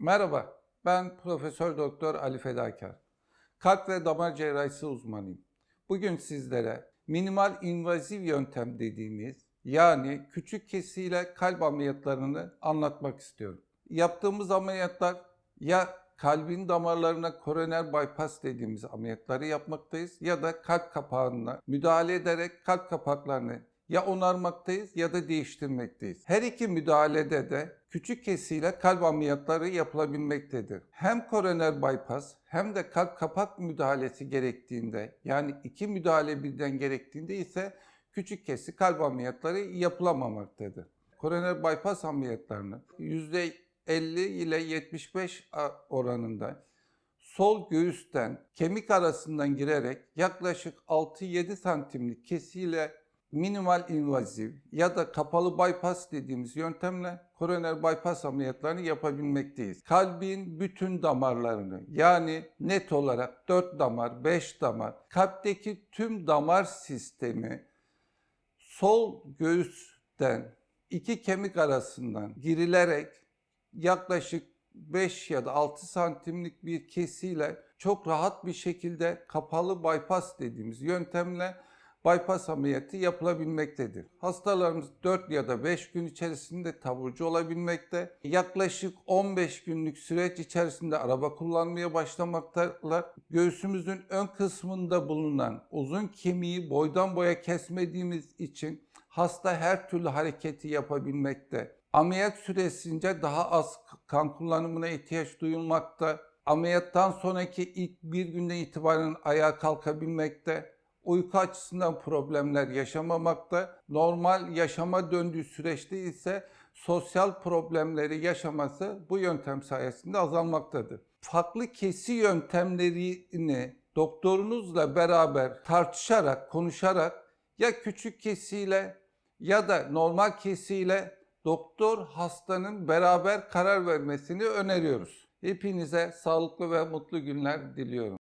Merhaba, ben Profesör Doktor Ali Fedakar. Kalp ve damar cerrahisi uzmanıyım. Bugün sizlere minimal invaziv yöntem dediğimiz yani küçük kesiyle kalp ameliyatlarını anlatmak istiyorum. Yaptığımız ameliyatlar ya kalbin damarlarına koroner bypass dediğimiz ameliyatları yapmaktayız ya da kalp kapağına müdahale ederek kalp kapaklarını ya onarmaktayız ya da değiştirmekteyiz. Her iki müdahalede de küçük kesiyle kalp ameliyatları yapılabilmektedir. Hem koroner bypass hem de kalp kapak müdahalesi gerektiğinde yani iki müdahale birden gerektiğinde ise küçük kesi kalp ameliyatları yapılamamaktadır. Koroner bypass ameliyatlarını %50 ile 75 oranında sol göğüsten kemik arasından girerek yaklaşık 6-7 santimlik kesiyle minimal invaziv ya da kapalı bypass dediğimiz yöntemle koroner bypass ameliyatlarını yapabilmekteyiz. Kalbin bütün damarlarını yani net olarak 4 damar, 5 damar, kalpteki tüm damar sistemi sol göğüsten iki kemik arasından girilerek yaklaşık 5 ya da 6 santimlik bir kesiyle çok rahat bir şekilde kapalı bypass dediğimiz yöntemle bypass ameliyatı yapılabilmektedir. Hastalarımız 4 ya da 5 gün içerisinde taburcu olabilmekte. Yaklaşık 15 günlük süreç içerisinde araba kullanmaya başlamaktalar. Göğsümüzün ön kısmında bulunan uzun kemiği boydan boya kesmediğimiz için hasta her türlü hareketi yapabilmekte. Ameliyat süresince daha az kan kullanımına ihtiyaç duyulmakta. Ameliyattan sonraki ilk bir günden itibaren ayağa kalkabilmekte uyku açısından problemler yaşamamakta. Normal yaşama döndüğü süreçte ise sosyal problemleri yaşaması bu yöntem sayesinde azalmaktadır. Farklı kesi yöntemlerini doktorunuzla beraber tartışarak, konuşarak ya küçük kesiyle ya da normal kesiyle doktor hastanın beraber karar vermesini öneriyoruz. Hepinize sağlıklı ve mutlu günler diliyorum.